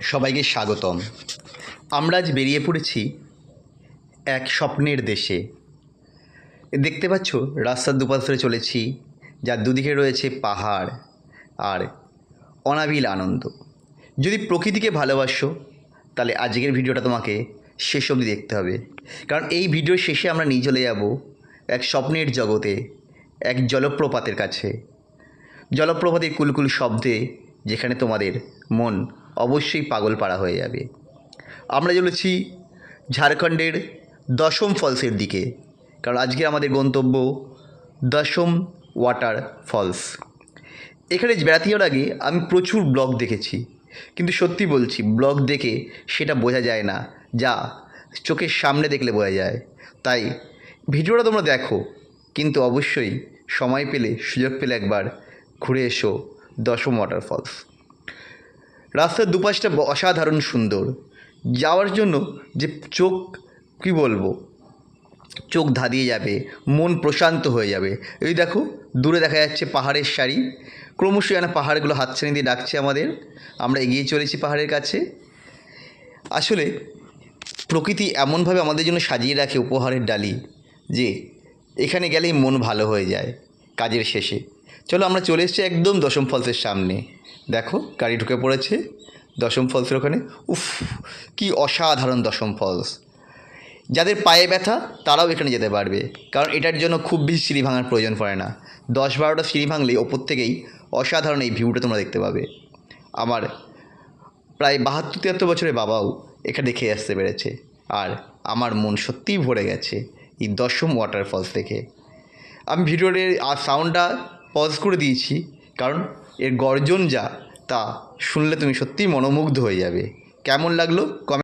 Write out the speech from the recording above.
সবাইকে স্বাগতম। আমরা আজ বেরিয়ে পড়েছি এক স্বপ্নের দেশে। দেখতে পাচ্ছ, রাস্তার দুপাশ ধরে চলেছি, যার দুদিকে রয়েছে পাহাড় আর অনাবিল আনন্দ। যদি প্রকৃতিকে ভালোবাসো, তাহলে আজকের ভিডিওটা তোমাকে শেষ অবধি দেখতে হবে। কারণ এই ভিডিওর শেষে আমরা নিয়ে চলে যাব এক স্বপ্নের জগতে, এক জলপ্রপাতের কাছে। জলপ্রপাতের কুলকুল শব্দে, যেখানে তোমাদের মন অবশ্যই পাগল পাড়া হয়ে যাবে। আমরা চলেছি ঝাড়খণ্ডের দশম ফলসের দিকে, কারণ আজকে আমাদের গন্তব্য দশম ওয়াটার ফলস। এখানে বেড়াতে যাওয়ার আগে আমি প্রচুর ব্লগ দেখেছি, কিন্তু সত্যি বলছি, ব্লগ দেখে সেটা বোঝা যায় না, যা চোখের সামনে দেখলে বোঝা যায়। তাই ভিডিওটা তোমরা দেখো, কিন্তু অবশ্যই সময় পেলে, সুযোগ পেলে একবার ঘুরে এসো দশম ওয়াটারফলস রাস্তার দুপাশটা অসাধারণ সুন্দর। যাওয়ার জন্য যে চোখ, কী বলব? চোখ ধাঁধিয়ে যাবে, মন প্রশান্ত হয়ে যাবে। এই দেখো, দূরে দেখা যাচ্ছে পাহাড়ের সারি। ক্রমশ যেন পাহাড়গুলো হাতছানি দিয়ে ডাকছে আমাদের। আমরা এগিয়ে চলেছি পাহাড়ের কাছে। আসলে প্রকৃতি এমনভাবে আমাদের জন্য সাজিয়ে রাখে উপহারের ডালি যে এখানে গেলেই মন ভালো হয়ে যায় কাজের শেষে। চলো আমরা চলে এসেছি একদম দশম ফলসের সামনে। দেখো, গাড়ি ঢুকে পড়েছে। দশম ফলসের ওখানে, উফ, কি অসাধারণ দশম ফলস। যাদের পায়ে ব্যথা, তারাও এখানে যেতে পারবে। কারণ এটার জন্য খুব বেশি সিঁড়ি ভাঙার প্রয়োজন পড়ে না। দশ বারোটা সিঁড়ি ভাঙলেই ওপর থেকেই অসাধারণ এই ভিউটা তোমরা দেখতে পাবে। আমার প্রায় বাহাত্তর তিয়াত্তর বছরের বাবাও এখানে দেখে আসতে পেরেছে। আর আমার মন সত্যিই ভরে গেছে এই দশম ওয়াটারফলস দেখে। আমি ভিডিওর আর সাউন্ডটা পজ করে দিয়েছি, কারণ এর গর্জন যা, তা শুনলে তুমি সত্যিই মনোমুগ্ধ হয়ে যাবে। কেমন লাগল? কমেন্ট